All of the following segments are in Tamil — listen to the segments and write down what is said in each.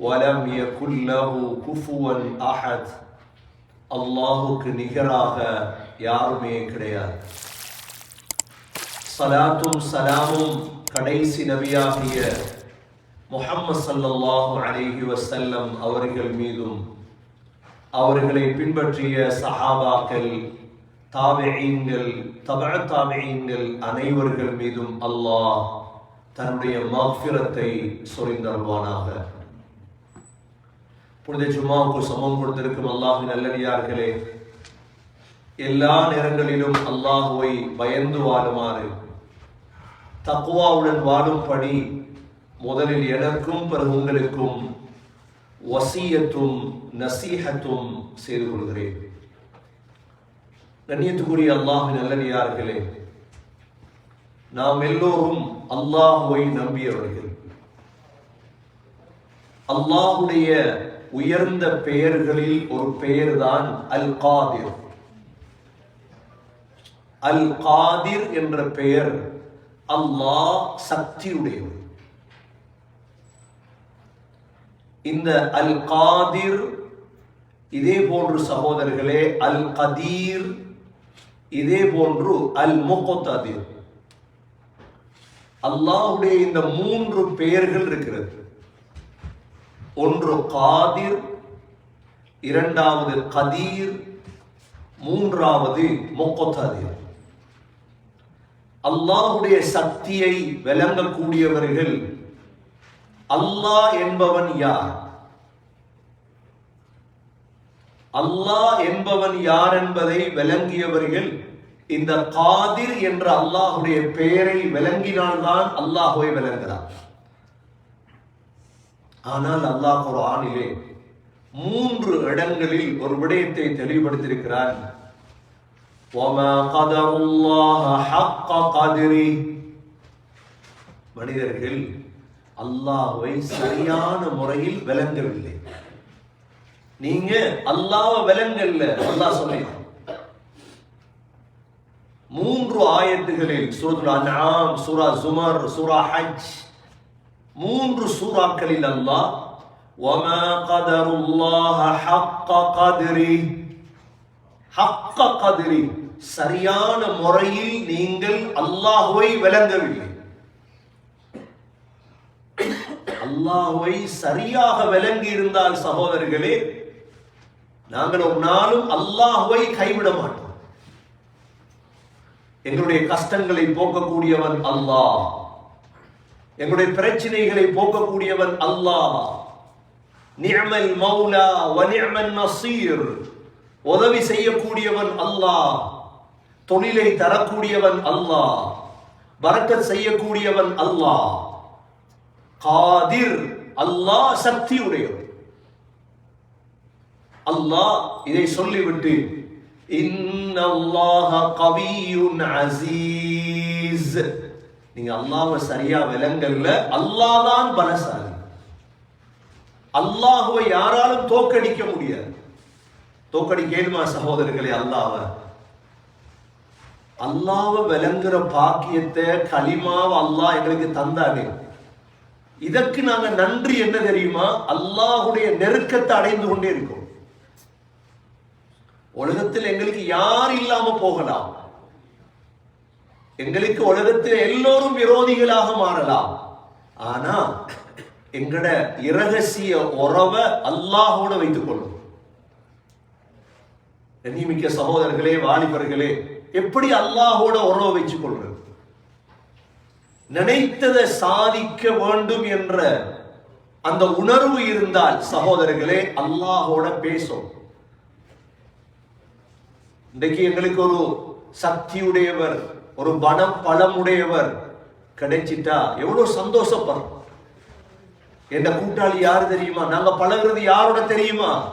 வலம் யகுல்லஹு குஃபுவன் அஹத் அல்லாஹுக்கு நிகராக யாருமே கிடையாது சலாத்தும் சலாமும் கடைசி நபியாகிய முஹம்மது சல்லல்லாஹு அலைஹி வசல்லம் அவர்கள் மீதும் அவர்களை பின்பற்றிய சஹாபாக்கள் தாபெயங்கள் தபழ தாபெயங்கள் அனைவர்கள் மீதும் அல்லாஹ் தன்னுடைய மஃபிரத்தை சொரிந்தல்வானாக புனித ஜும்மாவுக்கு சமம் கொடுத்திருக்கும் அல்லாஹு நல்லடியார்களே எல்லா நேரங்களிலும் அல்லாஹுவை பயந்து வாழுமாறு தக்குவாவுடன் வாழும்படி முதலில் எனக்கும் பிறகு உங்களுக்கும் வசியத்தும் நசீஹத்தும் செய்து கொள்கிறேன். கண்ணியத்துக்குரிய அல்லாஹு நல்லடியார்களே நாம் எல்லோரும் அல்லாஹுவை நம்பியவர்கள். அல்லாஹுடைய உயர்ந்த பெயர்களில் ஒரு பெயர்தான் அல் காதிர் அல் காதிர் என்ற பெயர் அல்லாஹ் சக்தியுடையவர். இந்த அல் காதிர் இதே போன்று சகோதரர்களே அல் கதீர் இதே போன்று அல் முகத்ததிர் அல்லாஹுடைய இந்த மூன்று பெயர்கள் இருக்கிறது. ஒன்று காதிர் இரண்டாவது கதீர் மூன்றாவது முகத்ததிர். அல்லாஹுடைய சக்தியை விளங்கக்கூடியவர்கள் அல்லாஹ் என்பவன் யார்? அல்லாஹ் என்பவன் யார் என்பதை விளங்கியவர்கள் இந்த காதிர் என்ற அல்லாஹுடைய பெயரை விளங்கினால்தான் அல்லாஹுவை விளங்குகிறார் ஆனால் அல்லாஹ் ஒரு மூன்று இடங்களில் ஒரு விடயத்தை தெளிவுபடுத்தியிருக்கிறார் மனிதர்கள் அல்லாவை சரியான முறையில் விளங்கவில்லை. நீங்க அல்லாவ விலங்கல்ல அல்லாஹ் சொல்லுங்க மூன்று ஆயத்துகளில் சூரத்துல் அன்ஆம் சூரா ஜுமர் சூரா ஹஜ் மூன்று சூறாக்களில் அல்லாஹ் وَمَا قَدَرُ اللَّهَ حَقَّ قَدْرِهِ ஹக்க கதிரி சரியான முறையில் நீங்கள் அல்லாஹுவை விளங்கவில்லை அல்லாஹுவை சரியாக விளங்கி இருந்தால் சகோதரர்களே நாங்கள் ஒரு நாளும் அல்லாஹுவை கைவிட மாட்டோம் எங்களுடைய கஷ்டங்களை போக்கக்கூடியவன் அல்லாஹ் எங்களுடைய பிரச்சனைகளை போக்கக்கூடியவன் அல்லாஹ். நிஅமல் மௌலா வ நிஅமன் நசீர். உதவி செய்யக்கூடியவன் அல்லாஹ். தொழிலை தரக்கூடியவன் அல்லாஹ். பரக்கத் செய்யக்கூடியவன் அல்லாஹ். காதிர் அல்லாஹ் சக்தி உடையவன் அல்லாஹ் இதை சொல்லிவிட்டு இன்னல்லாஹ கவியுன் அசீஸ். நீங்க அல்லாவை சரியா விலங்கல்ல அல்லாஹ் தான் பலசாலி. அல்லாஹுவை யாராலும் தோக்கடிக்க முடியாது. தோக்கடிக்கேனுமா சகோதரர்களே அல்லாவ அல்லாவ விளங்குற பாக்கியத்தை களிமாவ அல்லாஹ் எங்களுக்கு தந்தானே. இதற்கு நாங்க நன்றி என்ன தெரியுமா? அல்லாஹுடைய நெருக்கத்தை அடைந்து கொண்டே இருக்கோம். உலகத்தில் எங்களுக்கு யார் இல்லாம போகலாம். எங்களுக்கு உலகத்தில் எல்லோரும் விரோதிகளாக மாறலாம். ஆனா எங்கட இரகசிய உறவை அல்லாஹோட வைத்துக் கொள்ளும். கண்ணியமிக்க சகோதரர்களே வாலிபர்களே எப்படி அல்லாஹோட உறவை வச்சுக் கொள்றது நினைத்ததை சாதிக்க வேண்டும் என்ற அந்த உணர்வு இருந்தால் சகோதரர்களே அல்லாஹோட பேசும். இன்றைக்கு எங்களுக்கு ஒரு சக்தியுடையவர் ஒரு பணம் பலமுடையவர் கிடைச்சிட்டா எவ்வளவு சந்தோஷப்படுறோம் எந்த கூட்டாளி யாரு தெரியுமா? நாங்க பழகிறது யாரோட தெரியுமா?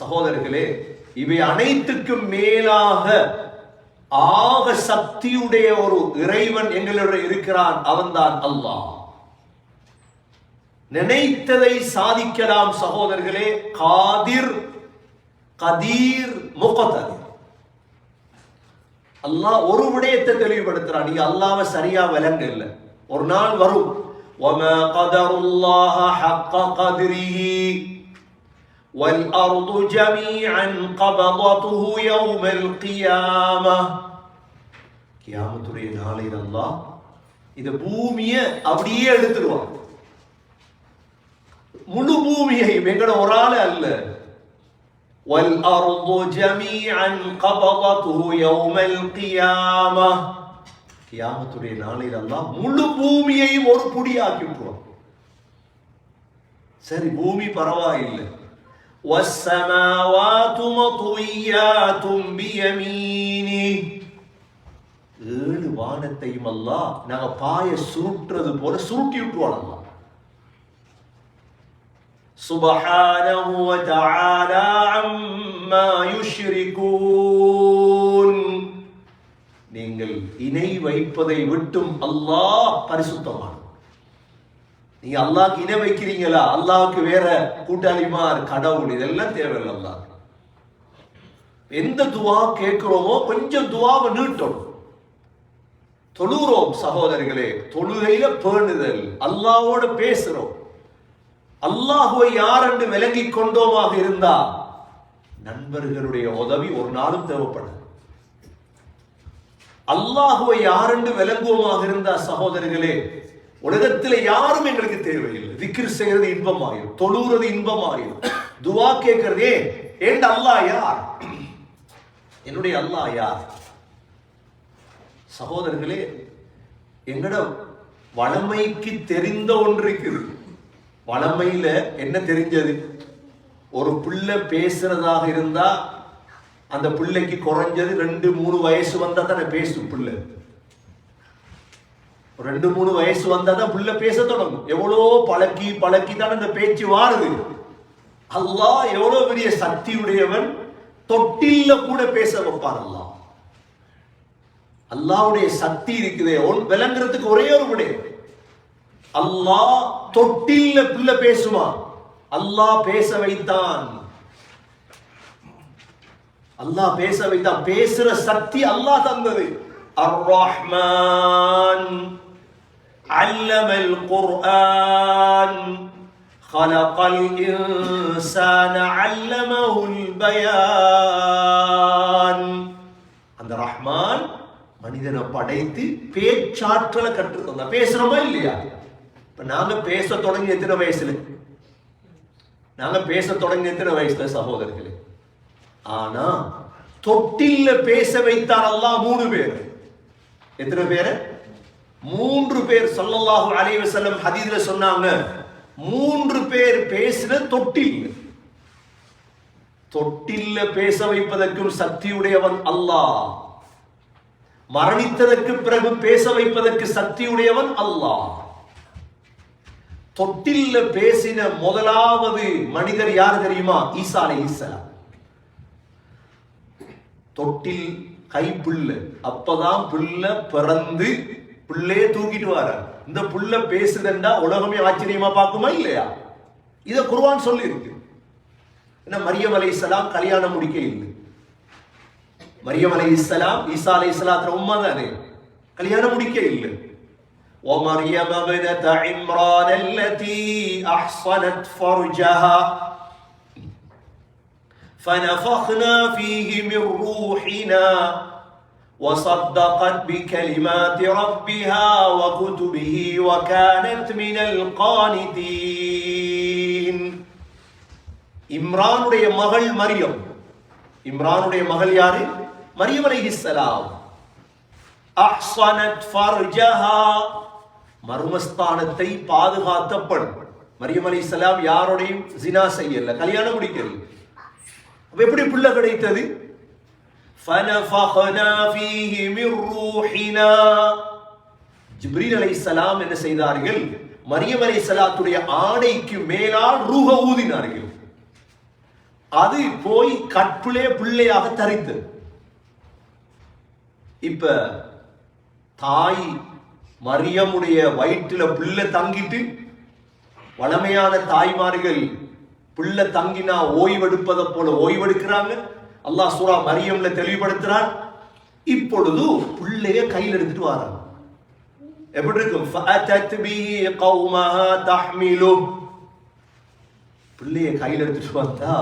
சகோதரர்களே இவை அனைத்துக்கும் மேலாக ஆக சக்தியுடைய ஒரு இறைவன் எங்களோட இருக்கிறான். அவன்தான் அல்லாஹ். நினைத்ததை சாதிக்கலாம் சகோதரர்களே. காதிர் கதீர் முகதர் அல்லாஹ் ஒரு விடயத்தை தெளிவுபடுத்துறான் நீங்க அல்லாஹ்வை சரியா விளங்க இல்லை ஒரு நாள் வரும் وما قدر الله حق قدره والأرض جميعا قبضته يوم القيامة கியாமத்துடைய நாளையில் அல்லாஹ் இந்த பூமியை அப்படியே எடுத்துருவான் முழு பூமியையும் எங்கட ஒரு ஆள் அல்ல والأرض جميعا قبضته يوم القيامة கியாமத்துடைய நாளையில் அல்லாஹ் முழு பூமியையும் ஒரு புடியாக்கி விட்டுருவான் சரி பூமி பரவாயில்லை والسماوات مطويات بيمينه ஏழு வானத்தையும் அல்லாஹ் நாங்க பாய சுருட்டுறது போல சுருட்டி விட்டுருவான் அல்லாஹ் سبحانه وتعالى عما يشركون நீங்கள் இணை வைப்பதை விட்டும் அல்லாஹ் பரிசுத்தமான நீங்க அல்லாஹ்க்கு இணை வைக்கிறீங்களா அல்லாஹ்க்கு வேற கூட்டாளிமார் கடவுள் இதெல்லாம் தேவையில்லை அல்லாஹ் எந்த துவா கேட்கிறோமோ கொஞ்சம் துவாவை நீட்டும் தொழுகிறோம் சகோதரர்களே தொழுகையில பேணுதல் அல்லாஹ்வோட பேசுறோம் அல்லாஹுவை யார் என்று விளங்கிக் கொண்டோமாக இருந்தா நண்பர்களுடைய உதவி ஒரு நாளும் தேவைப்படும் அல்லாஹுவை யார் என்று விளங்குவோமாக இருந்தா சகோதரர்களே உலகத்தில் யாரும் எங்களுக்கு தேவையில்லை. திக்ர் செய்யறது இன்பமாயிரும் தொழுகிறது இன்பமாயிரும் துவா கேட்கறதே ஏண்ட அல்லாஹ் யார்? என்னுடைய அல்லாஹ் யார்? சகோதரர்களே எங்கட வளமைக்கு தெரிந்த ஒன்று இருக்குது வளமையில என்ன தெரிஞ்சது? ஒரு பிள்ளை பேசுறதாக இருந்தா அந்த பிள்ளைக்கு குறைஞ்சது ரெண்டு மூணு வயசு வந்தா தானே பேசும் பிள்ளை. ரெண்டு மூணு வயசு வந்தா தான் பிள்ளை பேச தொடங்கும். எவ்வளோ பழக்கி பழக்கி தான் அந்த பேச்சு வாருது. அல்லாஹ் எவ்வளோ பெரிய சக்தியுடையவன். தொட்டில்ல கூட பேச வைப்பார் அல்லாஹ். அல்லாவுடைய சக்தி இருக்குதே. ஒன் விளங்குறதுக்கு ஒரே ஒரு விடயம் அல்லாஹ் தொட்டில்ல பிள்ளை பேசுமா அல்லாஹ் பேச வைத்தான் அல்லாஹ் பேச வைத்தான் பேசுற சக்தி அல்லாஹ் தந்தது அர் ரஹ்மான் علم القرآن خلق الإنسان علمه البيان அந்த ரஹ்மான் மனிதனை படைத்து பேச்சாற்றலை கற்று தந்தா பேசுறோமா இல்லையா இப்போ நாங்கள் பேச தொடங்கி எத்தனை வயசுல? நாங்கள் பேச தொடங்கி எத்தனை வயசுல சகோதரர்களே? ஆனா தொட்டில்ல பேச வைத்தார் அல்லாஹ் மூணு பேர். எத்தனை பேர்? மூன்று பேர் சொல்லல்லாஹு அலைஹி வஸல்லம் ஹதீஸ்ல சொன்னாங்க. மூன்று பேர் பேசின தொட்டில். தொட்டில்ல பேச வைப்பதற்கும் சக்தியுடையவன் அல்லாஹ். மரணித்ததற்கு பிறகு பேச வைப்பதற்கு சக்தியுடையவன் அல்லாஹ். தொட்டில்ல பேசின முதலாவது மனிதர் யார் தெரியுமா? ஈசா அலைஹிஸ்ஸலாம் தொட்டில் கை புல்லு. அப்பதான் புல்ல பிறந்து புள்ளையே தூக்கிட்டு வர இந்த புல்ல பேசுதண்டா உலகமே ஆச்சரியமா பார்க்குமா இல்லையா? இத குருவான் சொல்லி இருக்கு என்ன மரியம் அலைஹிஸ்ஸலாம் கல்யாணம் முடிக்க இல்லை. மரியம் அலைஹிஸ்ஸலாம் ஈசா அலைஹிஸ்ஸலாத்துல உம்மா தானே கல்யாணம் முடிக்க இல்லை. ومريم ابنة عمران التي أحصنت فرجها فنفخنا فيه من روحنا وصدقت بكلمات ربها وكتبه وكانت من القانتين இம்ரானுடைய மகள் மரியம் இம்ரானுடைய மகள் யாரு மரியம் அலைஹிஸ்ஸலாம் அஹ்ஸனத் ஃபர்ஜஹா மர்மஸ்தானத்தை பாதுகாத்தப்படும். பெண் மரியம் அலி இஸ்லாம் யாரோடையும் ஜினா செய்யல கல்யாணம் முடிக்கல அப்ப எப்படி பிள்ளை கிடைத்தது? ஜிப்ரீல் அலை சலாம் என்ன செய்தார்கள்? மரியம் அலை சலாத்துடைய ஆணைக்கு மேலால் ரூஹ ஊதினார்கள். அது போய் கற்புளே பிள்ளையாக தரித்தது. இப்ப தாய் மரியமுடைய வயிற்றில் பிள்ளை தங்கிட்டு வளமையான தாய்மார்கள் பிள்ளை தங்கினா ஓய்வெடுப்பதை போல ஓய்வெடுக்கிறாங்க. அல்லாஹ் சூரா மரியம்ல தெளிவுபடுத்துறான். இப்பொழுது பிள்ளைய கையில் எடுத்துட்டு வராங்க. எப்படி இருக்கும்? பிள்ளைய கையில் எடுத்துட்டு வந்தா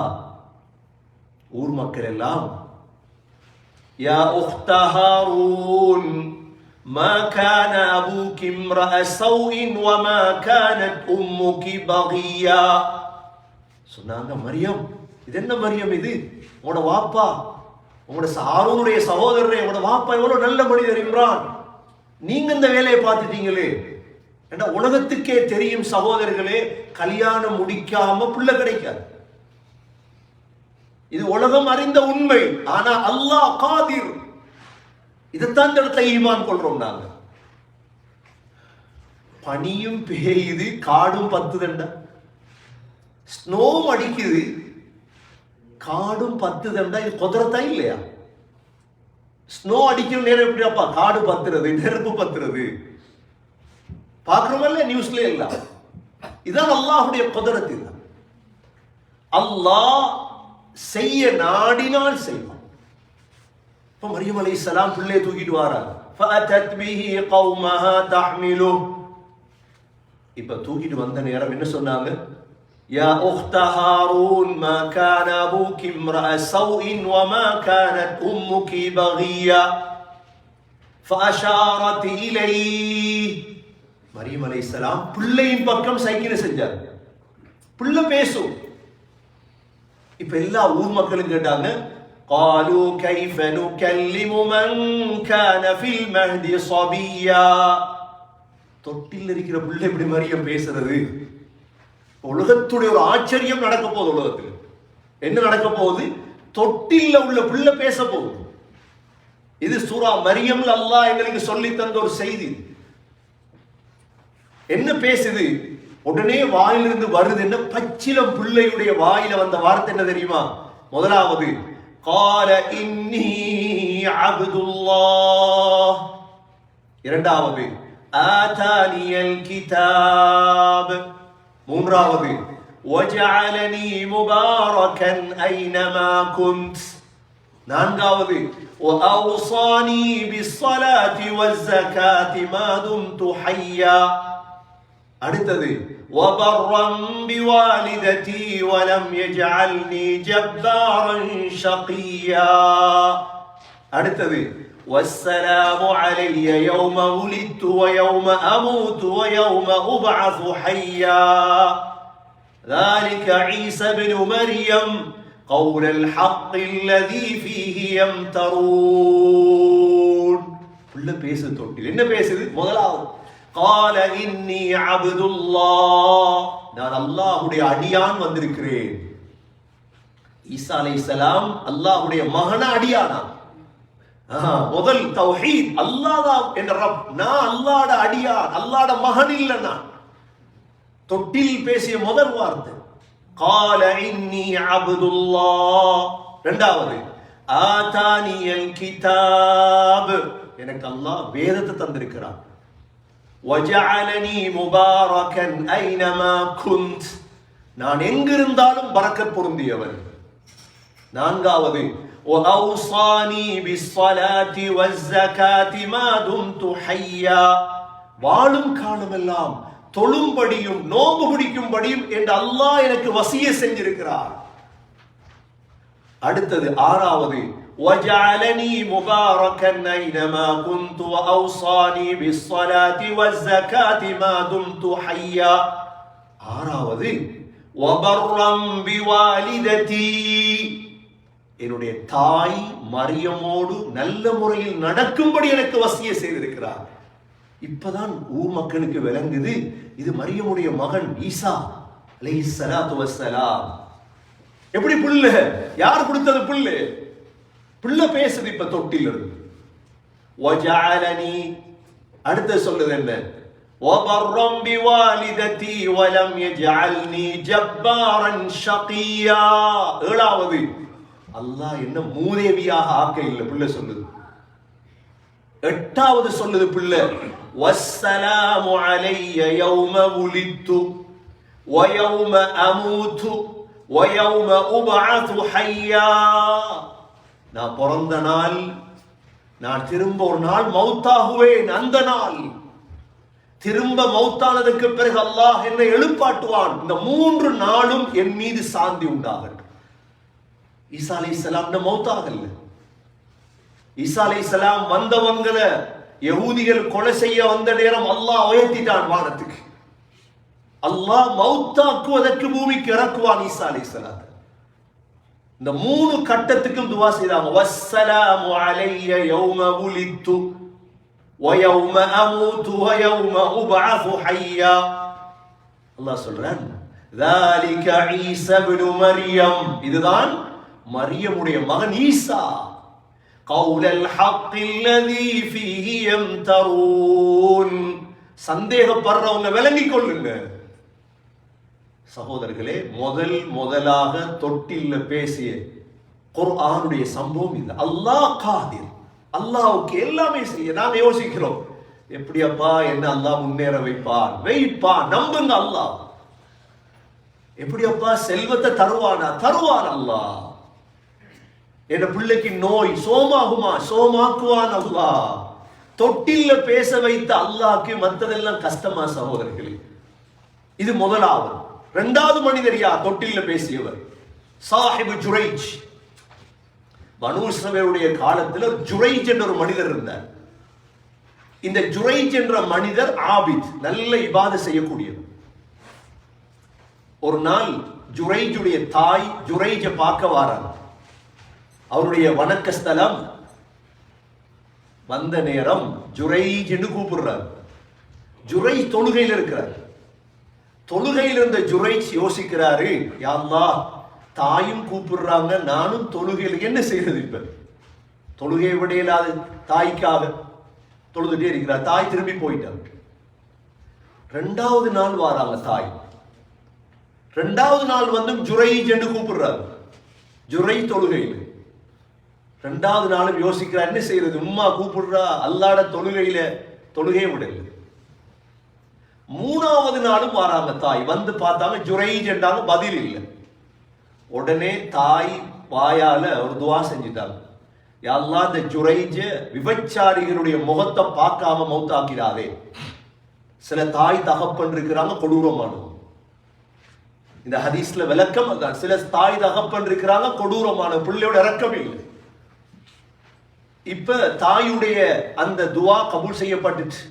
ஊர் மக்கள் எல்லாம் யா உஹ்தஹாரூன் ما كان أبوك امرأ سوء وما كانت أمك بغيا சொன்னாங்க மரியம் இது என்ன மரியம் இது உங்களோட வாப்பா உங்களோட சாரூனுடைய சகோதரரே உங்களோட வாப்பா எவ்வளவு நல்ல மனிதர் இம்ரான் நீங்க இந்த வேலையை பார்த்துட்டீங்களே ஏன்னா உலகத்துக்கே தெரியும் சகோதரர்களே கல்யாணம் முடிக்காம புள்ள கிடைக்காது இது உலகம் அறிந்த உண்மை ஆனா அல்லாஹ் காதிர் இதைத்தான் இந்த இடத்துல ஈமான் கொள்றோம் நாங்க. பனியும் பெய்யுது காடும் பத்து தண்டா ஸ்னோவும் அடிக்குது காடும் பத்து தண்டா இது குதிரத்தா இல்லையா? ஸ்னோ அடிக்கிற நேரம் எப்படியாப்பா? காடு பத்துறது நெருப்பு பத்துறது. பார்க்கிறோமல்ல நியூஸ்ல எல்லாம். இதான் அல்லாஹுடைய குதிரத்து அல்லாஹ் செய்ய நாடினால் செய்வான். இப்ப மரியம் அலைஹிஸ்ஸலாம் பிள்ளையை தூக்கிட்டு வராங்க فأتت به قومها تحمله இப்ப தூக்கிட்டு வந்த நேரம் என்ன சொன்னாங்க يا أخت هارون ما كان أبوك امرأ سوء وما كانت أمك بغيا فأشارت إليه மரியம் அலைஹிஸ்ஸலாம் பிள்ளையின் பக்கம் சைக்கிள் செஞ்சார் பிள்ளை பேசும் இப்ப எல்லா ஊர் மக்களும் கேட்டாங்க قالوا كيف نكلم من كان في المهد صبيا தொட்டில் இருக்கிற பிள்ளை இப்படி மரியம் பேசுறது உலகத்துடைய ஒரு ஆச்சரியம் நடக்க போகுது உலகத்தில் என்ன நடக்க போகுது தொட்டில்ல உள்ள பிள்ளை பேச போகுது இது சூரா மரியம்ல அல்லாஹ் எங்களுக்கு சொல்லி தந்த ஒரு செய்தி என்ன பேசுது உடனே வாயிலிருந்து வருது என்ன பச்சிலம் பிள்ளையுடைய வாயில வந்த வார்த்தை என்ன தெரியுமா முதலாவது கால இன்னி அப்துல்லாஹ் இரண்டாவது ஆதானியல் கிதாப் மூன்றாவது وجعلني مباركا أينما كنت நான்காவது وأوصاني بالصلاة والزكاة ما دمت حيا அடுத்தது وبرا بوالدتي ولم يجعلني جبارا شقيا அடுத்தது والسلام علي يوم ولدت ويوم أموت ويوم أبعث حيا ذلك عيسى بن مريم قول الحق الذي فيه يمترون புள்ள பேசு தொட்டில் என்ன பேசுது முதலாவது கால இன்னி அபுதுல்லா நான் அல்லாஹுடைய அடியான் வந்திருக்கிறேன். ஈசா அலை சலாம் அல்லாஹுடைய மகன அடியானா? முதல் தௌஹீத். அல்லாதா என்ற ரப். நான் அல்லாட அடியான் அல்லாட மகன் இல்லனா நான் தொட்டில் பேசிய முதல் வார்த்தை. கால இன்னி அபுதுல்லா ரெண்டாவது ஆதானியல் கிதாப். எனக்கு அல்லாஹ் வேதத்தை தந்திருக்கிறான். நான் எங்கிருந்தாலும் பறக்க பொருந்தியவர் நான்காவது வாழும் காலமெல்லாம் தொழும்படியும் நோம்பு பிடிக்கும்படியும் என்று அல்லாஹ் எனக்கு வசிய செஞ்சிருக்கிறார். அடுத்தது ஆறாவது وجعلني مباركا أينما كنت وأوصاني بالصلاة والزكاة ما دمت حيا ஆறாவது وبرا بوالدتي என்னுடைய தாய் மரியமோடு நல்ல முறையில் நடக்கும்படி எனக்கு வசிய செய்திருக்கிறார் இப்பதான் ஊர் மக்களுக்கு விளங்குது இது மரியமுடைய மகன் ஈசா அலைஹிஸ்ஸலாத்து வஸ்ஸலாம் எப்படி புல்ல யார் கொடுத்தது புல்லு புல்ல பேசுது இப்ப தொட்டில் இருந்து وجعلني அடுத்து சொல்லுது என்ன وبرا بوالدتي ولم يجعلني جبارا شقيا ஏழாவது அல்லாஹ் என்ன மூதேவியாக ஆக்க இல்லை பிள்ளை சொல்லுது எட்டாவது சொல்லுது பிள்ளை والسلام علي يوم ولدت ويوم أموت ويوم أبعث حيا நான் பிறந்த நாள் நான் திரும்ப ஒரு நாள் மௌத்தாகுவேன் அந்த நாள். திரும்ப மௌத்தானதுக்கு பிறகு அல்லாஹ் என்னை எழுப்பாட்டுவான். இந்த மூன்று நாளும் என் மீது சாந்தி உண்டாகட்டும். ஈசா அலை இஸ்லாம் மௌத்தாகல்ல ஈசா அலை இஸ்லாம் வந்தவங்களை யகூதிகள் கொலை செய்ய வந்த நேரம் அல்லாஹ் உயர்த்திட்டான் வானத்துக்கு. அல்லாஹ் மௌத்தாக்குவதற்கு பூமிக்கு இறக்குவான் ஈசா அலை இஸ்லாத்தை இந்த மூணு கட்டத்துக்கும் துவா செய்தாங்க வஸ்ஸலாமு அலைய யௌம உலித்து ويوم أموت ويوم أبعث حيا அல்லாஹ் சொல்றான் ذلك عيسى ابن مريم இதுதான் மரியமுடைய மகன் ஈசா قول الحق الذي فيه يمترون சந்தேகப்படுறவங்க விளங்கிக் கொள்ளுங்க சகோதரர்களே முதல் முதலாக தொட்டில்ல பேசிய குர்ஆனுடைய சம்பவம் இது. அல்லாஹ் காதிர். அல்லாவுக்கு எல்லாமே செய்ய நாம் யோசிக்கிறோம். எப்படியப்பா என்ன அல்லாஹ் முன்னேற வைப்பான்? வைப்பா நம்புங்க அல்லாஹ். எப்படியப்பா செல்வத்தை தருவானா? தருவான் அல்லாஹ். என் பிள்ளைக்கு நோய் சோமாகுமா? சோமாக்குவான் அல்லாஹ். தொட்டில்ல பேச வைத்த அல்லாஹ்க்கு மத்ததெல்லாம் கஷ்டமா சகோதரர்களே? இது முதலாவது. இரண்டாவது மனிதர் யார் தொட்டில்ல பேசியவர் சாஹிபு ஜுரைஜ். பனு காலத்தில் காலத்துல ஜுரைஜ் என்ற ஒரு மனிதர் இருந்தார். இந்த ஜுரைஜ் என்ற மனிதர் ஆபித் நல்ல இபாத செய்யக்கூடியவர். ஒரு நாள் ஜுரைஜுடைய தாய் ஜுரைஜ பார்க்க வாரார் அவருடைய வணக்க ஸ்தலம் வந்த நேரம் ஜுரைஜ் என்று கூப்பிடுறார். ஜுரை தொழுகையில் இருக்கிறார். தொழுகையில் இருந்த ஜுரைச் யோசிக்கிறாரு யாழ்லா தாயும் கூப்பிடுறாங்க நானும் தொழுகையில் என்ன செய்யறது இப்ப? தொழுகை விடையிலாது தாய்க்காக தொழுதுட்டே இருக்கிறார். தாய் திரும்பி போயிட்டார். ரெண்டாவது நாள் வாராங்க தாய். ரெண்டாவது நாள் வந்து ஜுரை என்று கூப்பிடுறாரு. ஜுரை தொழுகையில். ரெண்டாவது நாளும் யோசிக்கிறார் என்ன செய்யறது உம்மா கூப்பிடுறா அல்லாட தொழுகையில தொழுகையே விடல. மூணாவது நாளும் வராங்க தாய். வந்து பார்த்தாங்க ஜுரைஜ் என்றாங்க பதில் இல்லை. உடனே தாய் வாயால ஒரு துவா செஞ்சுட்டாங்க. எல்லாம் இந்த ஜுரைஜ விபச்சாரிகளுடைய முகத்தை பார்க்காம மௌத்தாக்கிறாரே. சில தாய் தகப்பன் இருக்கிறாங்க கொடூரமானவங்க இந்த ஹதீஸ்ல விளக்கம் அதான் சில தாய் தகப்பன் இருக்கிறாங்க கொடூரமான. பிள்ளையோட இறக்கம் இல்லை. இப்ப தாயுடைய அந்த துவா கபூல் செய்யப்பட்டுச்சு.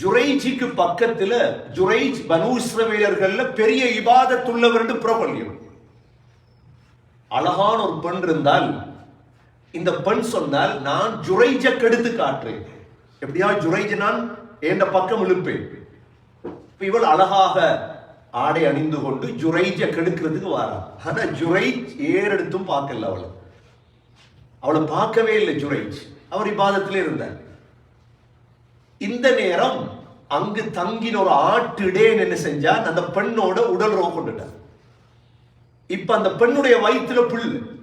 ஜுரைஜிக்கு பக்கத்துல ஜுரைஜ் பனு இஸ்ரவேலர்கள்ல பெரிய இபாதத்துள்ளவர் என்று பிரபல்யம் அழகான ஒரு பெண் இருந்தால் இந்த பெண் சொன்னால் நான் ஜுரைஜ கெடுத்து காட்டுறேன். எப்படியா ஜுரைஜ நான் என் பக்கம் இழுப்பேன்? இவள் அழகாக ஆடை அணிந்து கொண்டு ஜுரைஜ கெடுக்கிறதுக்கு வாரா. ஆனா ஜுரைஜ் ஏறெடுத்தும் பார்க்கல அவளை. அவளை பார்க்கவே இல்லை ஜுரைஜ். அவர் இப்பாதத்திலே இருந்தார். இந்த நேரம் அங்கு தங்கின ஒரு ஆட்டு என்ன செஞ்சார்? அந்த பெண்ணோட உடல் ரோக கொண்டுட்டார். இப்ப அந்த பெண்ணுடைய வயிற்றுல புல்.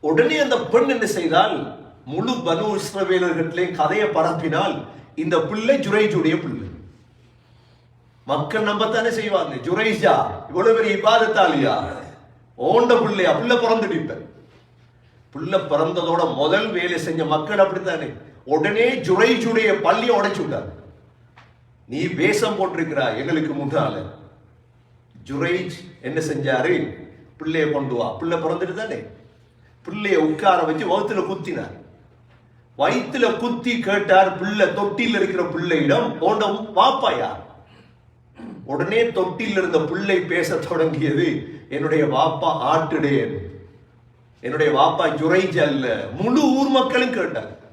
உடனே அந்த பெண் என்ன செய்தால் முழு பனு இஸ்ரவேலர்களையும் கதையை பரப்பினால் இந்த பிள்ளை ஜுரைஜுடைய பிள்ளை மக்கள் நம்பத்தானே செய்வாங்க? ஜுரைஷா இவ்வளவு பெரிய இபாதத்தாலியா ஓண்ட பிள்ளையா பிள்ளை பிறந்துட்டு இப்ப. பிள்ளை பிறந்ததோட முதல் வேலை செஞ்ச மக்கள் அப்படித்தானே? உடனே ஜுரைஜுடைய பள்ளியை உடைச்சு விட்டார். நீ வேஷம் போட்டிருக்கிறா எங்களுக்கு முன்னால. ஜுரைஜ் என்ன செஞ்சாரு? பிள்ளைய கொண்டு வா. பிள்ளை பிறந்துட்டு தானே? பிள்ளைய உட்கார வச்சு வகுத்துல குத்தினார். வயிற்றுல குத்தி கேட்டார் பிள்ளை தொட்டியில் இருக்கிற பிள்ளையிடம் போன்ற வாப்பாயா உடனே தொட்டியில் இருந்த பிள்ளை பேச தொடங்கியது என்னுடைய வாப்பா ஆட்டுடையன். என்னுடைய வாப்பா ஜுரைஜ் அல்ல. முழு ஊர் மக்களும் கேட்டார்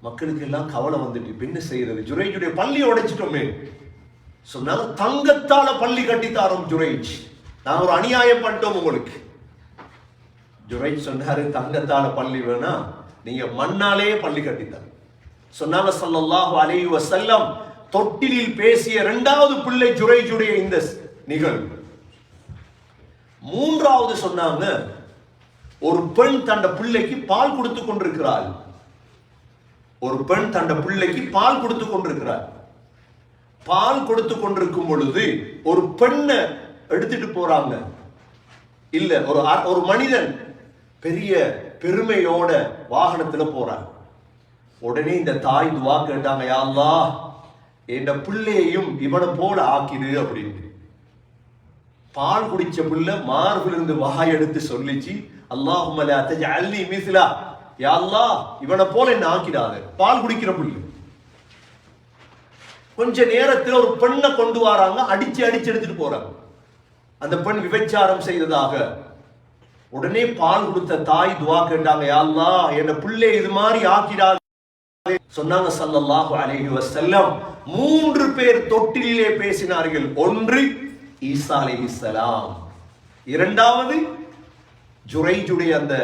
மக்களுக்கு எல்லாம் கவலை வந்துட்டு பின்ன என்ன செய்யறது? ஜுரேஜுடைய பள்ளி உடைச்சிட்டோமே. சொன்னாங்க தங்கத்தால பள்ளி கட்டித்தாரோம் ஜுரைஜ். நான் ஒரு அநியாயம் பண்ணிட்டோம் உங்களுக்கு. ஜுரைஜ் சொன்னாரு தங்கத்தால பள்ளி வேணா நீங்க மண்ணாலே பள்ளி கட்டித்தார். சொன்னாங்க ஸல்லல்லாஹு அலைஹி செல்லம் தொட்டிலில் பேசிய இரண்டாவது பிள்ளை ஜுரைஜுடைய இந்த நிகழ்வு. மூன்றாவது சொன்னாங்க ஒரு பெண் தண்ட பிள்ளைக்கு பால் கொடுத்து கொண்டிருக்கிறாள். ஒரு பெண் தண்ட பிள்ளைக்கு பால் கொடுத்து கொண்டிருக்கிறார். பால் கொடுத்து கொண்டிருக்கும் பொழுது ஒரு பெண்ணை எடுத்துட்டு போறாங்க. இல்ல ஒரு ஒரு மனிதன் பெரிய பெருமையோட வாகனத்துல போறான். உடனே இந்த தாய் துவா கேட்டாங்க யாழ்லா என் பிள்ளையையும் இவனை போல ஆக்கிடு அப்படின்னு பால் குடிச்ச புள்ள மார்பிலிருந்து வாய் எடுத்து சொல்லிச்சு அல்லாஹுமல அத்தஜஅல்னி மிஸ்லா மீசிலா யாழ்லா இவனை போல என்ன ஆக்கிடாத. பால் குடிக்கிற புள்ள. கொஞ்ச நேரத்தில் ஒரு பெண்ணை கொண்டு வராங்க அடிச்சு அடிச்சு எடுத்துட்டு போறாங்க. அந்த பெண் விபச்சாரம் செய்ததாக. உடனே பால் கொடுத்த தாய் துவா கேட்டாங்க யாழ்லா என்ன பிள்ளை இது மாதிரி ஆக்கிடாத. சொன்னாங்க சல்லல்லாஹு அலைஹி வஸல்லம். மூன்று பேர் தொட்டிலே பேசினார்கள். ஒன்று ஈசா அலைஹிஸ்ஸலாம் இரண்டாவது ஜுரைஜுடைய அந்த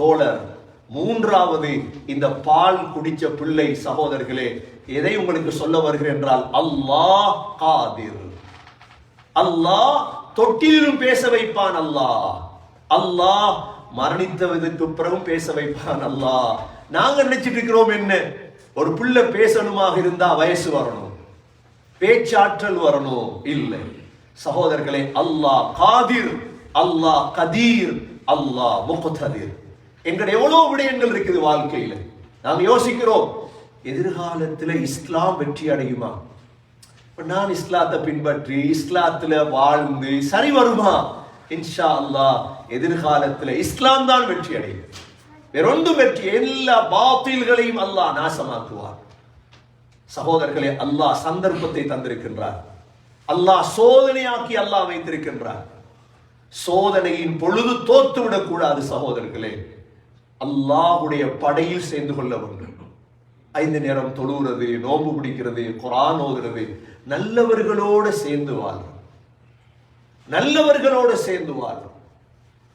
தோழர். மூன்றாவது இந்த பால் குடிச்ச பிள்ளை சகோதரர்களே எதை உங்களுக்கு சொல்ல வருகிறேன் என்றால் அல்லாஹ் காதிர். அல்லாஹ் தொட்டிலும் பேச வைப்பான் அல்லாஹ். அல்லாஹ் மரணித்ததுக்கு பிறகும் பேச வைப்பான் அல்லாஹ். நாங்க நினைச்சிட்டு இருக்கிறோம் என்ன? ஒரு பிள்ளை பேசணுமாக இருந்தா வயசு வரணும். பேச்சாற்றல் வரணும். இல்லை. சகோதரர்களே அல்லாஹ் காதிர் அல்லாஹ் கதீர் அல்லாஹ் முகத்ததிர். எங்கள் எவ்வளோ விடயங்கள் இருக்குது வாழ்க்கையில்? நாம் யோசிக்கிறோம் எதிர்காலத்தில் இஸ்லாம் வெற்றி அடையுமா? நான் இஸ்லாத்தை பின்பற்றி இஸ்லாத்தில் வாழ்ந்து சரி வருமா? இன்ஷா அல்லாஹ் எதிர்காலத்தில் இஸ்லாம் தான் வெற்றி அடையும். வேறொன்று வெற்றி எல்லா பாத்தில்களையும் அல்லாஹ் நாசமாக்குவார் சகோதரர்களே அல்லாஹ் சந்தர்ப்பத்தை தந்திருக்கின்றார். அல்லாஹ் சோதனையாக்கி அல்லாஹ் வைத்திருக்கின்றார். சோதனையின் பொழுது தோத்து விடக்கூடாது சகோதரர்களே. அல்லாஹ்வுடைய படையில் சேர்ந்து கொள்ள வேண்டும் ஐந்து நேரம் தொழுகிறது நோன்பு பிடிக்கிறது குரான் ஓதுறது நல்லவர்களோடு சேர்ந்து வாழும் நல்லவர்களோடு சேர்ந்து வாழும்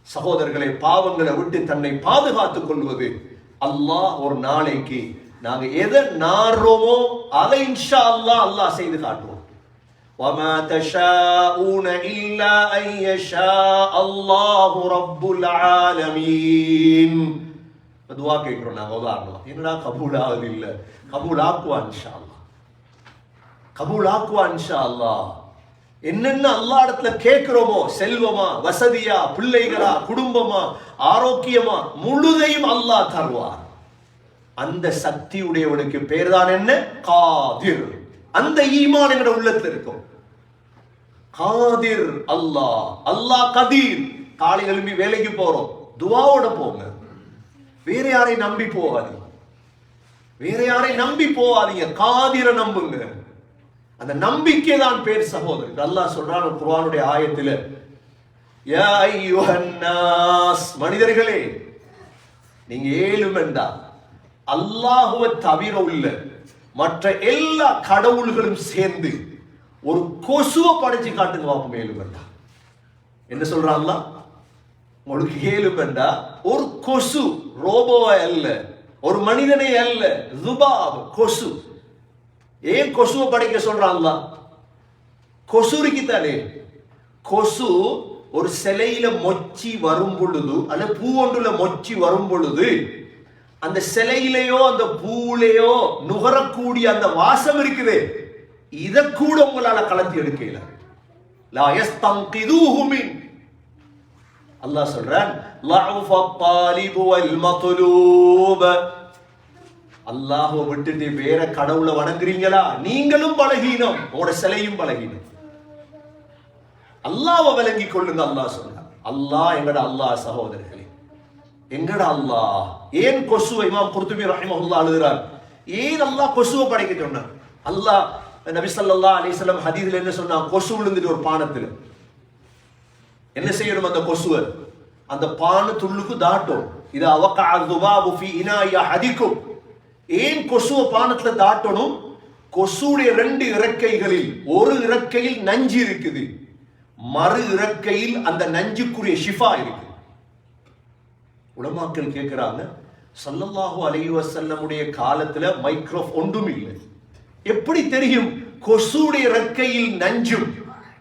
சகோதரர்களை பாவங்களை விட்டு தன்னை பாதுகாத்துக் கொள்வது அல்லாஹ் ஒரு நாளைக்கு நாங்க எதை நாடுறோமோ அதை இன்ஷா அல்லாஹ் அல்லாஹ் செய்து காட்டுவோம் وما تشاءون إلا أن يشاء الله رب العالمين துவா கேட்குறோம் நாங்கள் உதாரணம் என்னடா கபூல் ஆகுது இல்ல கபூல் ஆக்குவா இன்ஷா அல்லாஹ் கபூல் ஆக்குவா இன்ஷா அல்லாஹ் என்னென்ன அல்லா இடத்துல கேட்கிறோமோ செல்வமா வசதியா பிள்ளைகளா குடும்பமா ஆரோக்கியமா முழுதையும் அல்லாஹ் தருவார் அந்த சக்தி உடையவனுக்கு பேர் தான் என்ன காதிர் அந்த ஈமான் எங்கட உள்ளத்துல இருக்கும் காதிர் அல்லாஹ் அல்லாஹ் கதீர் காலை எழும்பி வேலைக்கு போறோம் துவாவோட போங்க வேற யாரை நம்பி போகாதீங்க. வேற யாரை நம்பி போகாதீங்க. காதிர நம்புங்க. அந்த நம்பிக்கை தான் பேர் சகோதரர். அல்லாஹ் சொல்றான் குர்ஆனுடைய ஆயத்துல யா மனிதர்களே நீங்க ஏழுமெண்டா. அல்லாஹுவை தவிர உள்ள மற்ற எல்லா கடவுள்களும் சேர்ந்து ஒரு கொசுவை படைச்சு காட்டுங்க பாப்போம் ஏழுமெண்டா. என்ன சொல்றாங்களா உங்களுக்கு ஏழுமெண்டா ஒரு கொசு ரோபோவை அல்ல. ஒரு மனிதனே அல்ல. ஜுபாப் கொசு. ஏன் கொசுவை படைக்க சொல்றாங்க கொசுரிக்கு தானே கொசு ஒரு சிலையில மொச்சி வரும் பொழுது அல்ல பூ ஒன்றுல மொச்சி வரும் பொழுது அந்த சிலையிலேயோ அந்த பூவிலேயோ நுகரக்கூடிய அந்த வாசம் இருக்குது. இதை கூட உங்களால கலத்தி எடுக்கல. லா யஸ்தங்கிதுஹு மின் அல்லாஹ் சொல்றான் அல்லாஹோ விட்டுட்டு வேற கடவுளை வணங்குறீங்களா? நீங்களும் பலகீனம். உங்களோட சிலையும் பலகீனம். அல்லாவை விளங்கி கொள்ளுங்க அல்லாஹ் சொல்றான். அல்லாஹ் எங்கட அல்லாஹ் சகோதரர்களே. எங்கட அல்லாஹ்? ஏன் கொசுவை இமாம் குர்துபி ரஹிமஹுல்லா அழுகிறார்? ஏன் அல்லாஹ் கொசுவை படைக்க சொன்னார்? அல்லாஹ் நபி சல்லா அலிஸ்லாம் ஹதீதுல என்ன சொன்னா கொசு விழுந்துட்டு ஒரு பானத்தில். என்ன செய்யணும் அந்த கொசுவை? அந்த பானு துள்ளுக்கு தாட்டும். இது அவக்கா துபாபு ஃபி இனாயா ஹதிக்கும். ஏன் கொசுவை பானத்துல தாட்டணும்? கொசுடைய ரெண்டு இறக்கைகளில் ஒரு இறக்கையில் நஞ்சு இருக்குது. மறு இறக்கையில் அந்த நஞ்சுக்குரிய ஷிஃபா இருக்கு உலமாக்கள் கேட்கிறாங்க சல்லல்லாஹு அலைவசல்லமுடைய காலத்துல மைக்ரோஃப் ஒன்றும் இல்லை. எப்படி தெரியும்? கொசுடைய இறக்கையில் நஞ்சும்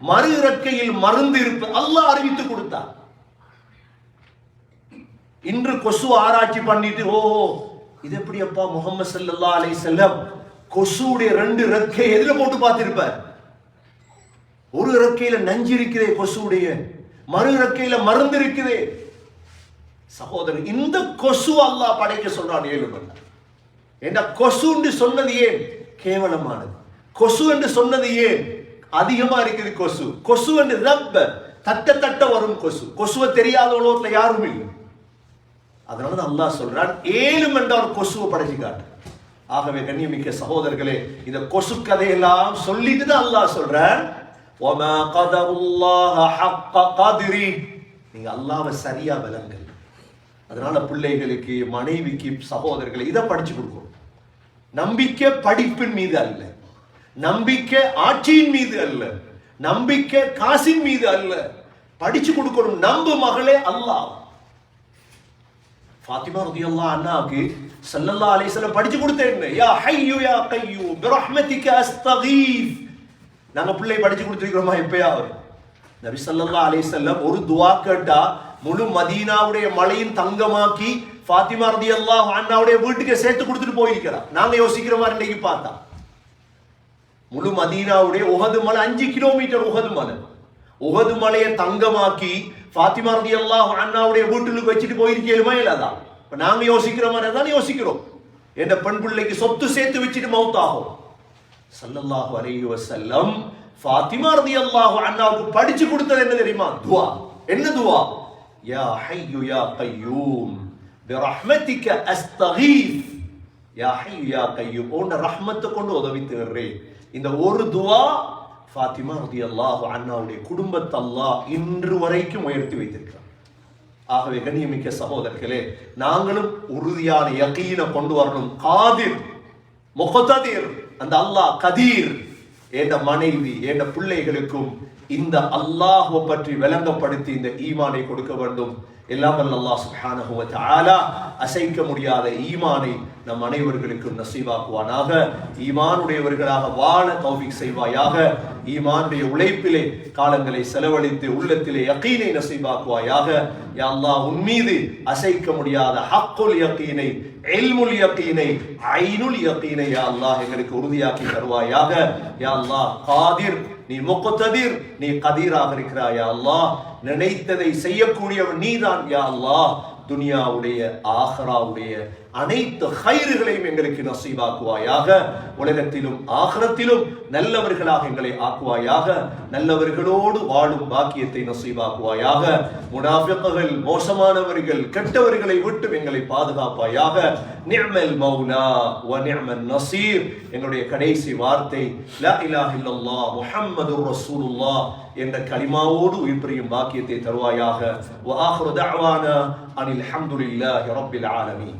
மறு இறக்கையில் மருந்து இருப்பு அல்லாஹ் அறிவித்து கொடுத்தார். இன்று கொசு ஆராய்ச்சி பண்ணிட்டு ஓ இது எப்படி அப்பா முகமது சல்லா அலை செல்லம் கொசுடைய ரெண்டு ரெக்கை எதுல போட்டு பார்த்திருப்பார்? ஒரு இறக்கையில நஞ்சு இருக்கிறே கொசுடைய மறு இறக்கையில மருந்து இருக்குதே சகோதரர் இந்த கொசு அல்லாஹ் படைக்க சொல்றான் ஏழு மணி. என்ற கொசுன்னு சொன்னது ஏன்? கேவலமானது. கொசு என்று சொன்னது ஏன்? அதிகமா இருக்குது கொசு. கொசு என்று ரப்ப தட்ட தட்ட வரும் கொசு. கொசுவை தெரியாத உலகத்துல யாரும் இல்லை. அதனாலதான் அல்லாஹ் சொல்றான் ஏழு என்ற ஒரு கொசுவை படைச்சு காட்டு. ஆகவே கண்ணியமிக்க சகோதரர்களே இந்த கொசு கதையெல்லாம் சொல்லிட்டு தான் அல்லாஹ் சொல்றான் நீங்க அல்லாவை சரியா விளங்குங்க. அதனால பிள்ளைகளுக்கு மனைவிக்கு சகோதரர்களை இதை படிச்சு கொடுக்கணும். நம்பிக்கை படிப்பின் மீது அல்ல. நம்பிக்கை ஆட்சியின் மீது அல்ல. நம்பிக்கை காசின் மீது அல்ல. படிச்சு கொடுக்கணும். நம்பு மகளே அல்லாஹ். ஃபாத்திமா ரலியல்லாஹு அன்ஹாக்கு சல்லல்லா அலைஹி வஸல்லம் படிச்சு கொடுத்தேன் யா ஹையு யா கையு பிரஹ்மதிக அஸ்தகீஃப். நாங்க பிள்ளை படிச்சு கொடுத்திருக்கிறோமா எப்பயாவது நபி சல்லல்லா அலைஹி ஒரு துவா கேட்டா முழு மதீனாவுடைய மலையின் தங்கமாக்கி ஃபாத்திமா ரலியல்லாஹு அண்ணாவுடைய வீட்டுக்கு சேர்த்து கொடுத்துட்டு போயிருக்கிறார் நாங்க யோசிக்கிற மாதிரி இன்னைக்கு பார்த்தா. முழு மதீனாவுடைய உகது மலை அஞ்சு கிலோமீட்டர் உகது மலை. உகது மலையை தங்கமாக்கி ஃபாத்திமா ரதி அல்லாஹ் அண்ணாவுடைய வீட்டுக்கு வச்சுட்டு போயிருக்கேலுமா இல்லாதா இப்போ நாங்கள் யோசிக்கிற மாதிரி தான் யோசிக்கிறோம். என்ற பெண் பிள்ளைக்கு சொத்து சேர்த்து வச்சுட்டு மௌத்தாகும் ஸல்லல்லாஹு அலைஹி வஸல்லம் ஃபாத்திமா ரதி அல்லாஹ் அண்ணாவுக்கு படிச்சு கொடுத்தது என்ன தெரியுமா? துவா. என்ன துவா? யா ஹையு யா கையூம் பிரஹ்மதிக அஸ்தகீஸ் யா ஹய்யு யா கய்யூம் உன்ன ரஹ்மத்தை கொண்டு உதவி தேடுறேன். இந்த ஒரு துவா ஃபாத்திமா ரலியல்லாஹு அன்ஹாவுடைய குடும்பத்தை அல்லாஹ் இன்று வரைக்கும் உயர்த்தி வைத்திருக்கிறார் ஆகவே கண்ணியமிக்க சகோதரர்களே நாங்களும் உறுதியான யகீனை கொண்டு வரணும். காதிர் முகததீர் அந்த அல்லாஹ் கதீர் என்ற மனைவி என்ற பிள்ளைகளுக்கும் இந்த அல்லாஹுவை பற்றி விளங்கப்படுத்தி இந்த ஈமானை கொடுக்க வேண்டும். எல்லாம் அல்லா அல்லாஹ் தாலா அசைக்க முடியாத ஈமானை நம் அனைவர்களுக்கும் நசீவாக்குவானாக. ஈமானுடையவர்களாக வாழ தௌபிக் செய்வாயாக. ஈமானுடைய உழைப்பிலே காலங்களை செலவழித்து உள்ளத்திலே யக்கீனை நசீபாக்குவாயாக யா உன்மீது அசைக்க முடியாத ஹக்குல் யக்கீனை எல்முல் யக்கீனை ஐனுல் யக்கீனை யா அல்லாஹ் எங்களுக்கு உறுதியாக்கி தருவாயாக. யா அல்லாஹ் காதிர் நீ முக்கத்ததிர் நீ கதீராக இருக்கிறாய் யா அல்லாஹ். நினைத்ததை செய்யக்கூடியவன் நீதான் யா அல்லாஹ். துனியாவுடைய ஆஹராவுடைய அனைத்து ஹைறுகளையும் எங்களுக்கு நசீவாக்குவாயாக. உலகத்திலும் ஆகரத்திலும் நல்லவர்களாக எங்களை ஆக்குவாயாக. நல்லவர்களோடு வாழும் பாக்கியத்தை நசீவாக்குவாயாக. முனாஃபிக்குகள் மோசமானவர்கள் கெட்டவர்களை விட்டு எங்களை பாதுகாப்பாயாக. நிர்மல் மௌனா வ நிர்மல் நசீர். எங்களுடைய கடைசி வார்த்தை லா இலாஹ இல்லல்லாஹ் முஹம்மது ரசூலுல்லாஹ் என்ற கலிமாவோடு உயிர்ப்பிரியும் பாக்கியத்தை தருவாயாக. வ ஆஹ்ரு தஅவானா அனில் ஹம்துலில்லாஹி ரப்பில் ஆலமீன்.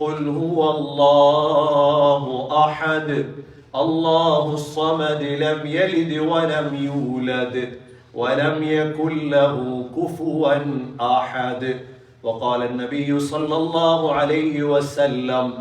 قل هو الله أحد. الله الصمد لم يلد ولم يولد ولم يكن له كفوا أحد. وقال النبي صلى الله عليه وسلم